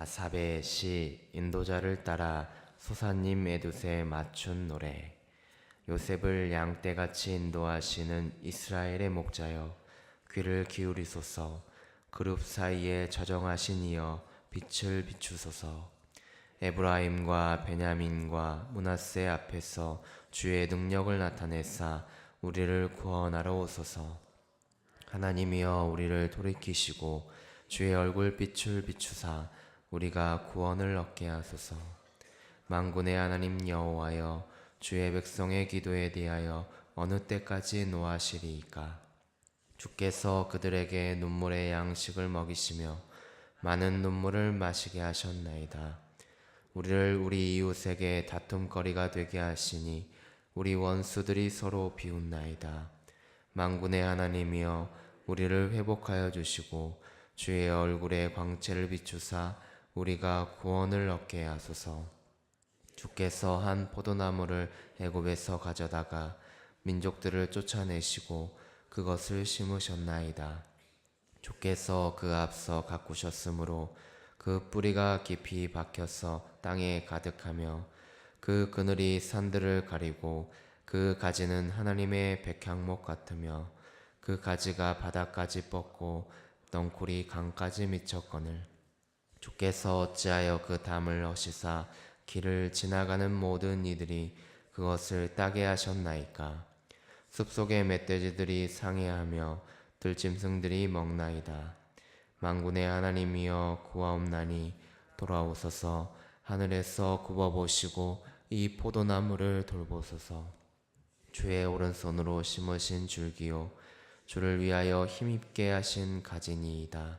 아삽의 시 인도자를 따라 소사님 에두스에 맞춘 노래. 요셉을 양떼같이 인도하시는 이스라엘의 목자여 귀를 기울이소서. 그룹 사이에 저정하신 이여 빛을 비추소서. 에브라임과 베냐민과 문하세 앞에서 주의 능력을 나타내사 우리를 구원하러 오소서. 하나님이여 우리를 돌이키시고 주의 얼굴 빛을 비추사 우리가 구원을 얻게 하소서. 만군의 하나님 여호와여 주의 백성의 기도에 대하여 어느 때까지 노하시리이까? 주께서 그들에게 눈물의 양식을 먹이시며 많은 눈물을 마시게 하셨나이다. 우리를 우리 이웃에게 다툼거리가 되게 하시니 우리 원수들이 서로 비웃나이다. 만군의 하나님이여 우리를 회복하여 주시고 주의 얼굴에 광채를 비추사 우리가 구원을 얻게 하소서. 주께서 한 포도나무를 애굽에서 가져다가 민족들을 쫓아내시고 그것을 심으셨나이다. 주께서 그 앞서 가꾸셨으므로 그 뿌리가 깊이 박혀서 땅에 가득하며 그 그늘이 산들을 가리고 그 가지는 하나님의 백향목 같으며 그 가지가 바닥까지 뻗고 넝쿨이 강까지 미쳤거늘 주께서 어찌하여 그 담을 허시사 길을 지나가는 모든 이들이 그것을 따게 하셨나이까? 숲속의 멧돼지들이 상해하며 들짐승들이 먹나이다. 만군의 하나님이여 구하옵나니 돌아오소서. 하늘에서 굽어보시고 이 포도나무를 돌보소서. 주의 오른손으로 심으신 줄기요. 주를 위하여 힘입게 하신 가지니이다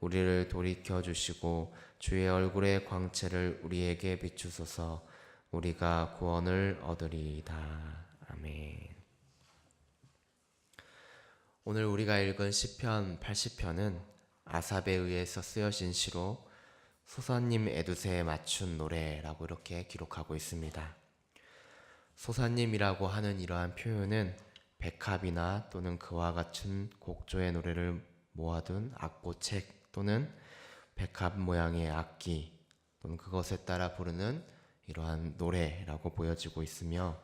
우리를 돌이켜 주시고 주의 얼굴의 광채를 우리에게 비추소서. 우리가 구원을 얻으리이다. 아멘. 오늘 우리가 읽은 시편 80편은 아삽에 의해서 쓰여진 시로 소사님 에두세에 맞춘 노래라고 이렇게 기록하고 있습니다. 소사님이라고 하는 이러한 표현은 백합이나 또는 그와 같은 곡조의 노래를 모아둔 악보책 또는 백합 모양의 악기 또는 그것에 따라 부르는 이러한 노래라고 보여지고 있으며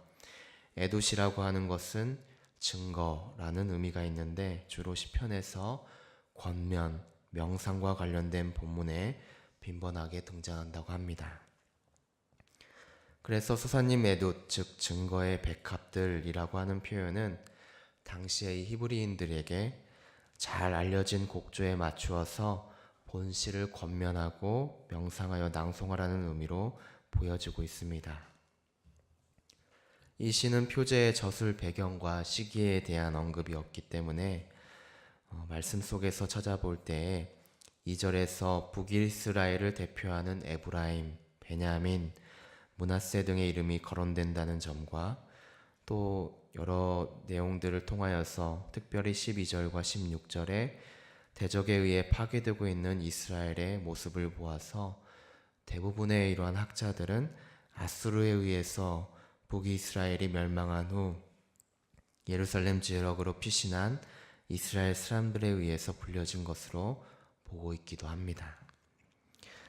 에두시라고 하는 것은 증거라는 의미가 있는데 주로 시편에서 권면, 명상과 관련된 본문에 빈번하게 등장한다고 합니다. 그래서 수사님 에두 즉 증거의 백합들이라고 하는 표현은 당시의 히브리인들에게 잘 알려진 곡조에 맞추어서 본시를 권면하고 명상하여 낭송하라는 의미로 보여지고 있습니다. 이 시는 표제의 저술 배경과 시기에 대한 언급이 없기 때문에 어, 말씀 속에서 찾아볼 때에 2절에서 북이스라엘을 대표하는 에브라임, 베냐민, 문하세 등의 이름이 거론된다는 점과 또 여러 내용들을 통하여서 특별히 12절과 16절에 대적에 의해 파괴되고 있는 이스라엘의 모습을 보아서 대부분의 이러한 학자들은 아수르에 의해서 북이스라엘이 멸망한 후 예루살렘 지역으로 피신한 이스라엘 사람들에 의해서 불려진 것으로 보고 있기도 합니다.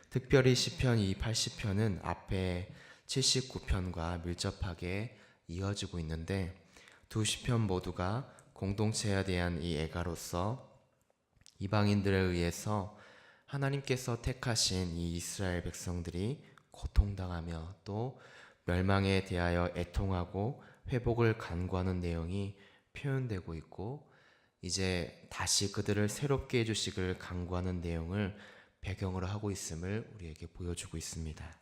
특별히 시편 이 80편은 앞에 79편과 밀접하게 이어지고 있는데 두 시편 모두가 공동체에 대한 이 애가로서 이방인들에 의해서 하나님께서 택하신 이 이스라엘 백성들이 고통당하며 또 멸망에 대하여 애통하고 회복을 간구하는 내용이 표현되고 있고 이제 다시 그들을 새롭게 해주시기를 간구하는 내용을 배경으로 하고 있음을 우리에게 보여주고 있습니다.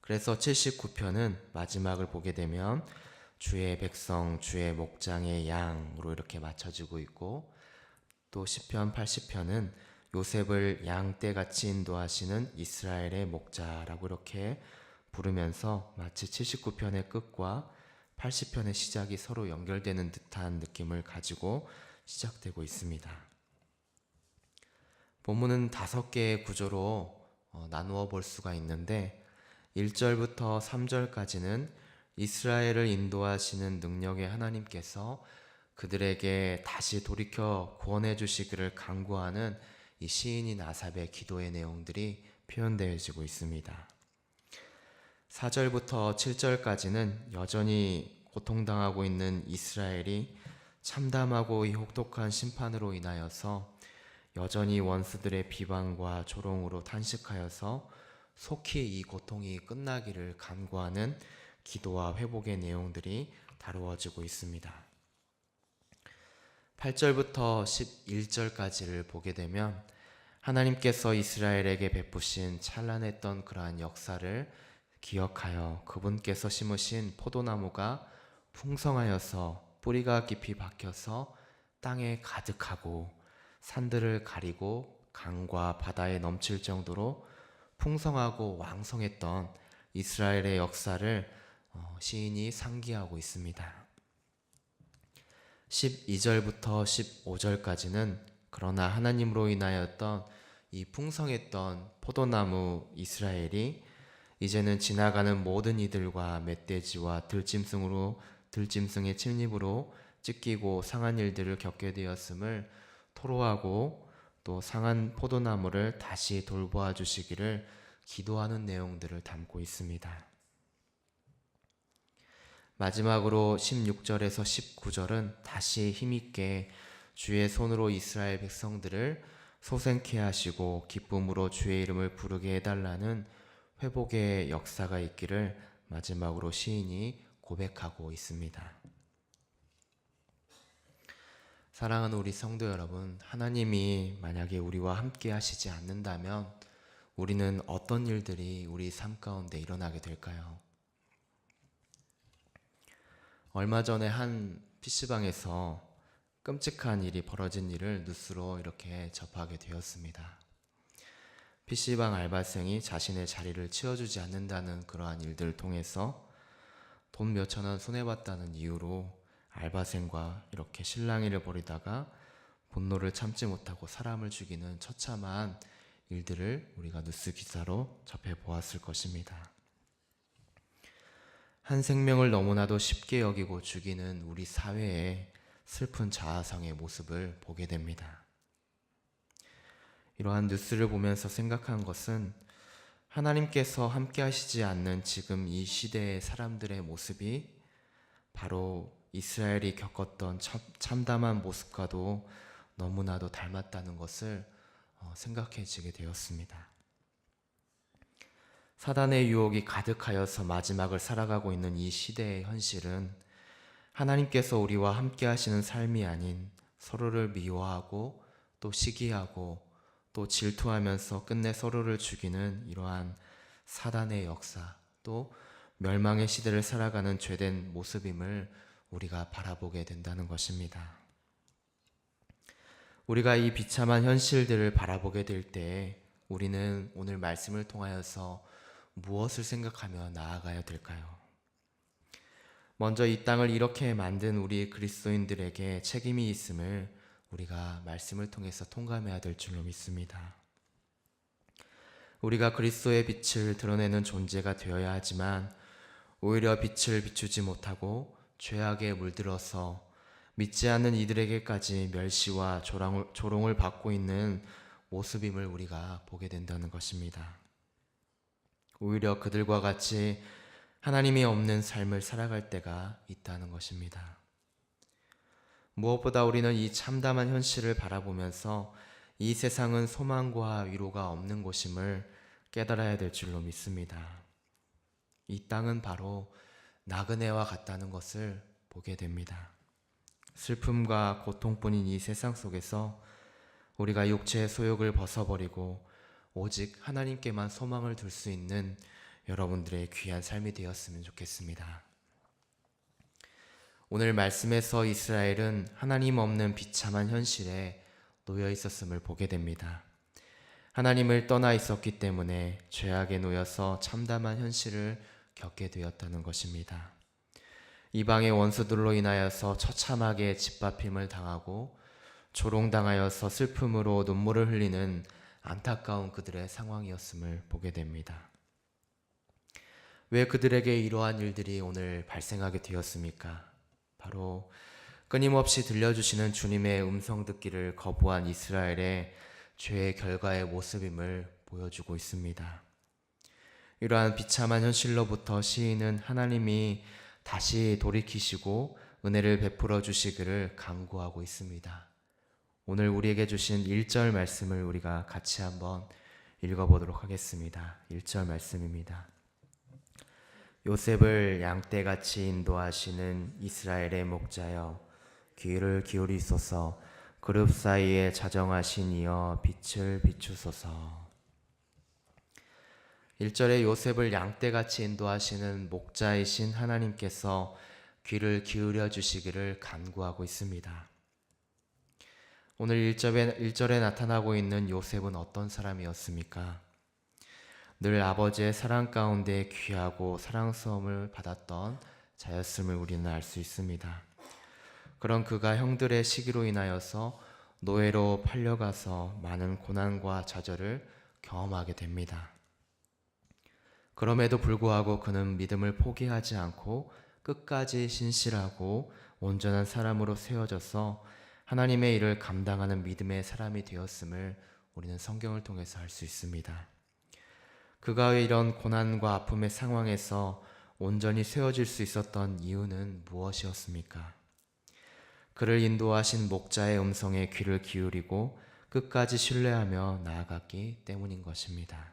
그래서 79편은 마지막을 보게 되면 주의 백성, 주의 목장의 양으로 이렇게 맞춰지고 있고 또 10편, 80편은 요셉을 양떼 같이 인도하시는 이스라엘의 목자라고 이렇게 부르면서 마치 79편의 끝과 80편의 시작이 서로 연결되는 듯한 느낌을 가지고 시작되고 있습니다. 본문은 다섯 개의 구조로 어, 나누어 볼 수가 있는데 1절부터 3절까지는 이스라엘을 인도하시는 능력의 하나님께서 그들에게 다시 돌이켜 구원해 주시기를 간구하는 이 시인인 아삽의 기도의 내용들이 표현되어지고 있습니다. 4절부터 7절까지는 여전히 고통당하고 있는 이스라엘이 참담하고 이 혹독한 심판으로 인하여서 여전히 원수들의 비방과 조롱으로 탄식하여서 속히 이 고통이 끝나기를 간구하는 기도와 회복의 내용들이 다루어지고 있습니다. 8절부터 11절까지를 보게 되면 하나님께서 이스라엘에게 베푸신 찬란했던 그러한 역사를 기억하여 그분께서 심으신 포도나무가 풍성하여서 뿌리가 깊이 박혀서 땅에 가득하고 산들을 가리고 강과 바다에 넘칠 정도로 풍성하고 왕성했던 이스라엘의 역사를 어, 시인이 상기하고 있습니다. 12절부터 15절까지는 그러나 하나님으로 인하였던 이 풍성했던 포도나무 이스라엘이 이제는 지나가는 모든 이들과 멧돼지와 들짐승으로 들짐승의 침입으로 찢기고 상한 일들을 겪게 되었음을 토로하고 또 상한 포도나무를 다시 돌보아 주시기를 기도하는 내용들을 담고 있습니다. 마지막으로 16절에서 19절은 다시 힘있게 주의 손으로 이스라엘 백성들을 소생케 하시고 기쁨으로 주의 이름을 부르게 해달라는 회복의 역사가 있기를 마지막으로 시인이 고백하고 있습니다. 사랑하는 우리 성도 여러분, 하나님이 만약에 우리와 함께 하시지 않는다면 우리는 어떤 일들이 우리 삶 가운데 일어나게 될까요? 얼마 전에 한 PC방에서 끔찍한 일이 벌어진 일을 뉴스로 이렇게 접하게 되었습니다. PC방 알바생이 자신의 자리를 치워주지 않는다는 그러한 일들을 통해서 돈 몇천 원 손해봤다는 이유로 알바생과 이렇게 실랑이를 벌이다가 분노를 참지 못하고 사람을 죽이는 처참한 일들을 우리가 뉴스 기사로 접해 보았을 것입니다. 한 생명을 너무나도 쉽게 여기고 죽이는 우리 사회의 슬픈 자아상의 모습을 보게 됩니다. 이러한 뉴스를 보면서 생각한 것은 하나님께서 함께 하시지 않는 지금 이 시대의 사람들의 모습이 바로 이스라엘이 겪었던 참, 참담한 모습과도 너무나도 닮았다는 것을 어, 생각해지게 되었습니다. 사단의 유혹이 가득하여서 마지막을 살아가고 있는 이 시대의 현실은 하나님께서 우리와 함께 하시는 삶이 아닌 서로를 미워하고 또 시기하고 또 질투하면서 끝내 서로를 죽이는 이러한 사단의 역사 또 멸망의 시대를 살아가는 죄된 모습임을 우리가 바라보게 된다는 것입니다. 우리가 이 비참한 현실들을 바라보게 될 때 우리는 오늘 말씀을 통하여서 무엇을 생각하며 나아가야 될까요? 먼저 이 땅을 이렇게 만든 우리 그리스도인들에게 책임이 있음을 우리가 말씀을 통해서 통감해야 될 줄로 믿습니다. 우리가 그리스도의 빛을 드러내는 존재가 되어야 하지만 오히려 빛을 비추지 못하고 죄악에 물들어서 믿지 않는 이들에게까지 멸시와 조롱을, 받고 있는 모습임을 우리가 보게 된다는 것입니다. 오히려 그들과 같이 하나님이 없는 삶을 살아갈 때가 있다는 것입니다. 무엇보다 우리는 이 참담한 현실을 바라보면서 이 세상은 소망과 위로가 없는 곳임을 깨달아야 될 줄로 믿습니다. 이 땅은 바로 나그네와 같다는 것을 보게 됩니다. 슬픔과 고통뿐인 이 세상 속에서 우리가 육체의 소욕을 벗어버리고 오직 하나님께만 소망을 둘 수 있는 여러분들의 귀한 삶이 되었으면 좋겠습니다. 오늘 말씀에서 이스라엘은 하나님 없는 비참한 현실에 놓여 있었음을 보게 됩니다. 하나님을 떠나 있었기 때문에 죄악에 놓여서 참담한 현실을 겪게 되었다는 것입니다. 이방의 원수들로 인하여서 처참하게 짓밟힘을 당하고 조롱당하여서 슬픔으로 눈물을 흘리는 안타까운 그들의 상황이었음을 보게 됩니다. 왜 그들에게 이러한 일들이 오늘 발생하게 되었습니까? 바로 끊임없이 들려주시는 주님의 음성 듣기를 거부한 이스라엘의 죄의 결과의 모습임을 보여주고 있습니다. 이러한 비참한 현실로부터 시인은 하나님이 다시 돌이키시고 은혜를 베풀어 주시기를 간구하고 있습니다. 오늘 우리에게 주신 1절 말씀을 우리가 같이 한번 읽어보도록 하겠습니다. 1절 말씀입니다. 요셉을 양떼같이 인도하시는 이스라엘의 목자여 귀를 기울이소서 그룹 사이에 자정하신 이여 빛을 비추소서 1절에 요셉을 양떼같이 인도하시는 목자이신 하나님께서 귀를 기울여 주시기를 간구하고 있습니다. 오늘 1절에, 1절에 나타나고 있는 요셉은 어떤 사람이었습니까? 늘 아버지의 사랑 가운데 귀하고 사랑스러움을 받았던 자였음을 우리는 알 수 있습니다. 그런 그가 형들의 시기로 인하여서 노예로 팔려가서 많은 고난과 좌절을 경험하게 됩니다. 그럼에도 불구하고 그는 믿음을 포기하지 않고 끝까지 신실하고 온전한 사람으로 세워져서 하나님의 일을 감당하는 믿음의 사람이 되었음을 우리는 성경을 통해서 알 수 있습니다. 그가 왜 이런 고난과 아픔의 상황에서 온전히 세워질 수 있었던 이유는 무엇이었습니까? 그를 인도하신 목자의 음성에 귀를 기울이고 끝까지 신뢰하며 나아갔기 때문인 것입니다.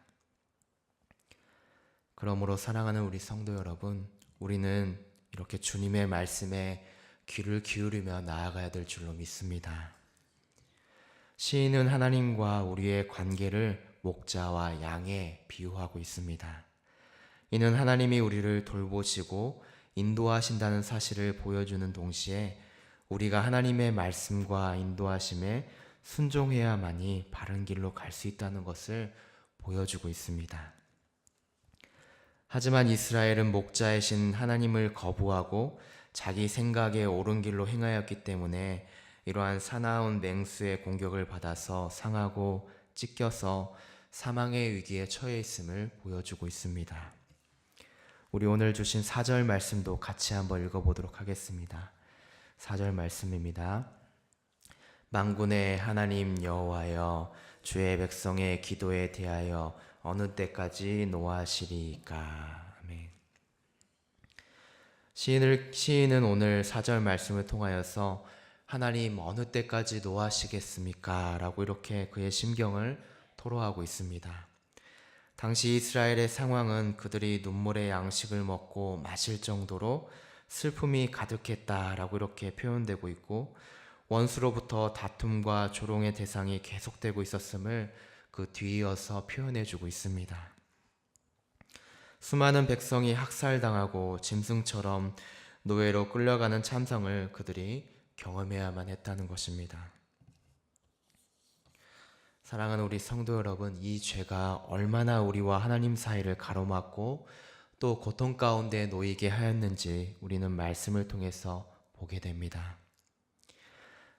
그러므로 사랑하는 우리 성도 여러분, 우리는 이렇게 주님의 말씀에 귀를 기울이며 나아가야 될 줄로 믿습니다. 시인은 하나님과 우리의 관계를 목자와 양에 비유하고 있습니다. 이는 하나님이 우리를 돌보시고 인도하신다는 사실을 보여주는 동시에 우리가 하나님의 말씀과 인도하심에 순종해야만이 바른 길로 갈 수 있다는 것을 보여주고 있습니다. 하지만 이스라엘은 목자이신 하나님을 거부하고 자기 생각에 옳은 길로 행하였기 때문에 이러한 사나운 맹수의 공격을 받아서 상하고 찢겨서 사망의 위기에 처해 있음을 보여주고 있습니다. 우리 오늘 주신 4절 말씀도 같이 한번 읽어보도록 하겠습니다. 4절 말씀입니다. 망군의 하나님 여호와여 주의 백성의 기도에 대하여 어느 때까지 노하시리까. 시인을 시인은 오늘 4절 말씀을 통하여서 하나님 어느 때까지 노하시겠습니까? 라고 이렇게 그의 심경을 토로하고 있습니다. 당시 이스라엘의 상황은 그들이 눈물의 양식을 먹고 마실 정도로 슬픔이 가득했다라고 이렇게 표현되고 있고 원수로부터 다툼과 조롱의 대상이 계속되고 있었음을 그 뒤이어서 표현해 주고 있습니다. 수많은 백성이 학살당하고 짐승처럼 노예로 끌려가는 참상을 그들이 경험해야만 했다는 것입니다. 사랑하는 우리 성도 여러분, 이 죄가 얼마나 우리와 하나님 사이를 가로막고 또 고통 가운데 놓이게 하였는지 우리는 말씀을 통해서 보게 됩니다.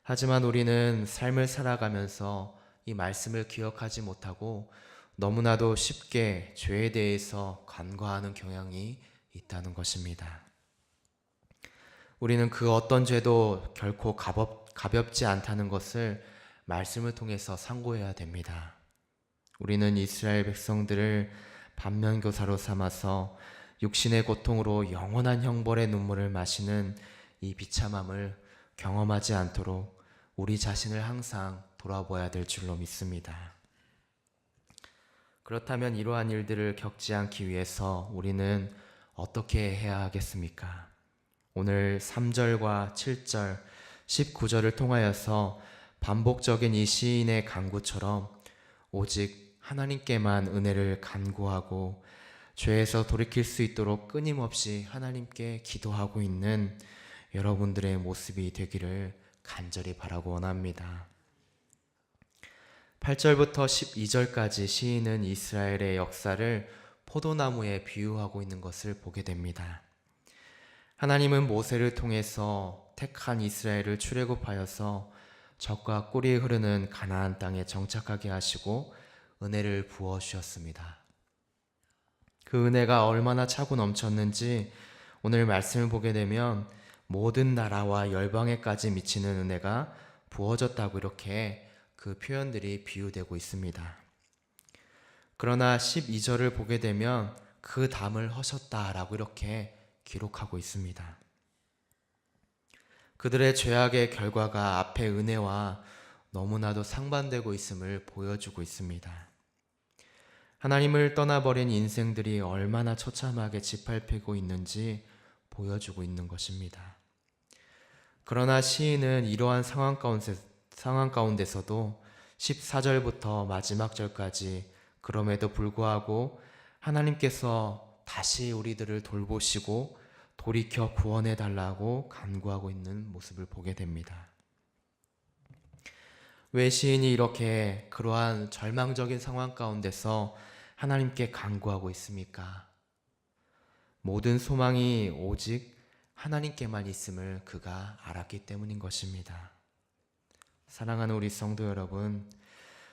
하지만 우리는 삶을 살아가면서 이 말씀을 기억하지 못하고 너무나도 쉽게 죄에 대해서 간과하는 경향이 있다는 것입니다. 우리는 그 어떤 죄도 결코 가볍, 가볍지 않다는 것을 말씀을 통해서 상고해야 됩니다. 우리는 이스라엘 백성들을 반면교사로 삼아서 육신의 고통으로 영원한 형벌의 눈물을 마시는 이 비참함을 경험하지 않도록 우리 자신을 항상 돌아보아야 될 줄로 믿습니다. 그렇다면 이러한 일들을 겪지 않기 위해서 우리는 어떻게 해야 하겠습니까? 오늘 3절과 7절, 19절을 통하여서 반복적인 이 시인의 간구처럼 오직 하나님께만 은혜를 간구하고 죄에서 돌이킬 수 있도록 끊임없이 하나님께 기도하고 있는 여러분들의 모습이 되기를 간절히 바라고 원합니다. 8절부터 12절까지 시인은 이스라엘의 역사를 포도나무에 비유하고 있는 것을 보게 됩니다. 하나님은 모세를 통해서 택한 이스라엘을 출애굽하여서 적과 꿀이 흐르는 가나안 땅에 정착하게 하시고 은혜를 부어 주셨습니다. 그 은혜가 얼마나 차고 넘쳤는지 오늘 말씀을 보게 되면 모든 나라와 열방에까지 미치는 은혜가 부어졌다고 이렇게 그 표현들이 비유되고 있습니다. 그러나 12절을 보게 되면 그 담을 허셨다라고 이렇게 기록하고 있습니다. 그들의 죄악의 결과가 앞의 은혜와 너무나도 상반되고 있음을 보여주고 있습니다. 하나님을 떠나버린 인생들이 얼마나 처참하게 짓밟히고 있는지 보여주고 있는 것입니다. 그러나 시인은 이러한 상황 가운데, 상황 가운데서도 14절부터 마지막 절까지 그럼에도 불구하고 하나님께서 다시 우리들을 돌보시고 돌이켜 구원해 달라고 간구하고 있는 모습을 보게 됩니다. 왜 시인이 이렇게 그러한 절망적인 상황 가운데서 하나님께 간구하고 있습니까? 모든 소망이 오직 하나님께만 있음을 그가 알았기 때문인 것입니다. 사랑하는 우리 성도 여러분,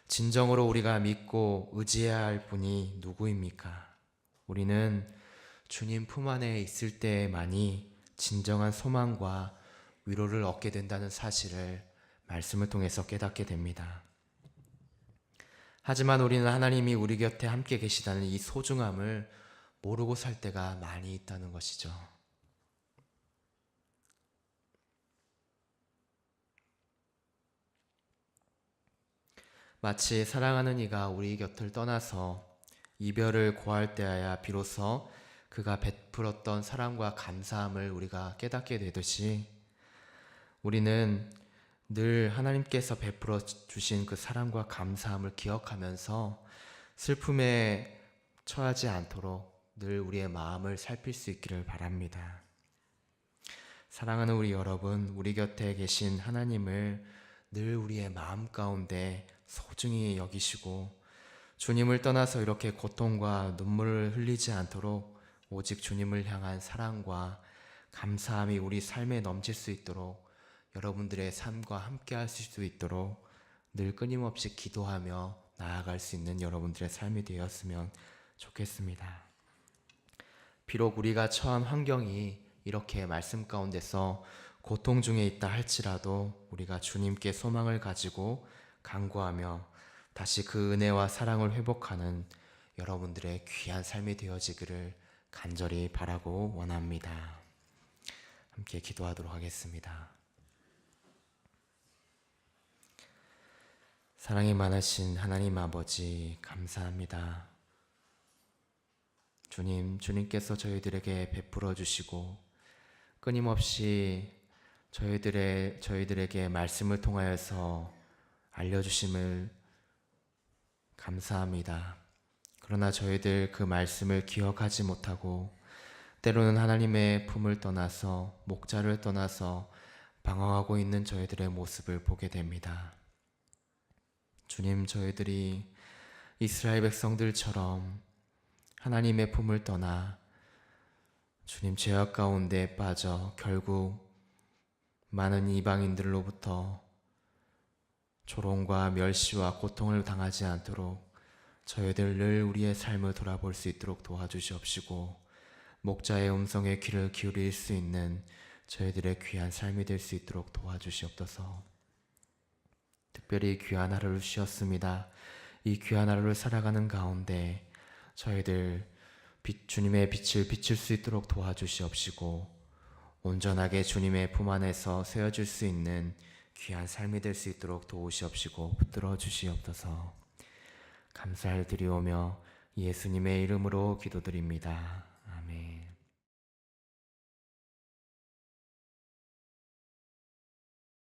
진정으로 우리가 믿고 의지해야 할 분이 누구입니까? 우리는 주님 품 안에 있을 때만이 진정한 소망과 위로를 얻게 된다는 사실을 말씀을 통해서 깨닫게 됩니다. 하지만 우리는 하나님이 우리 곁에 함께 계시다는 이 소중함을 모르고 살 때가 많이 있다는 것이죠. 마치 사랑하는 이가 우리 곁을 떠나서 이별을 고할 때야 비로소 그가 베풀었던 사랑과 감사함을 우리가 깨닫게 되듯이 우리는 늘 하나님께서 베풀어 주신 그 사랑과 감사함을 기억하면서 슬픔에 처하지 않도록 늘 우리의 마음을 살필 수 있기를 바랍니다. 사랑하는 우리 여러분, 우리 곁에 계신 하나님을 늘 우리의 마음 가운데 소중히 여기시고 주님을 떠나서 이렇게 고통과 눈물을 흘리지 않도록 오직 주님을 향한 사랑과 감사함이 우리 삶에 넘칠 수 있도록 여러분들의 삶과 함께 하실 수 있도록 늘 끊임없이 기도하며 나아갈 수 있는 여러분들의 삶이 되었으면 좋겠습니다. 비록 우리가 처한 환경이 이렇게 말씀 가운데서 고통 중에 있다 할지라도 우리가 주님께 소망을 가지고 간구하며 다시 그 은혜와 사랑을 회복하는 여러분들의 귀한 삶이 되어지기를 간절히 바라고 원합니다. 함께 기도하도록 하겠습니다. 사랑이 많으신 하나님 아버지, 감사합니다. 주님, 주님께서 저희들에게 베풀어 주시고 끊임없이 저희들의 저희들에게 말씀을 통하여서 알려주심을 감사합니다. 그러나 저희들 그 말씀을 기억하지 못하고 때로는 하나님의 품을 떠나서 목자를 떠나서 방황하고 있는 저희들의 모습을 보게 됩니다. 주님, 저희들이 이스라엘 백성들처럼 하나님의 품을 떠나 주님 죄악 가운데 빠져 결국 많은 이방인들로부터 조롱과 멸시와 고통을 당하지 않도록 저희들 늘 우리의 삶을 돌아볼 수 있도록 도와주시옵시고 목자의 음성에 귀를 기울일 수 있는 저희들의 귀한 삶이 될 수 있도록 도와주시옵소서. 특별히 귀한 하루를 주셨습니다. 이 귀한 하루를 살아가는 가운데 저희들 빛, 주님의 빛을 비칠 수 있도록 도와주시옵시고 온전하게 주님의 품 안에서 세워질 수 있는 귀한 삶이 될 수 있도록 도우시옵시고 붙들어 주시옵소서. 감사를 드리오며 예수님의 이름으로 기도드립니다.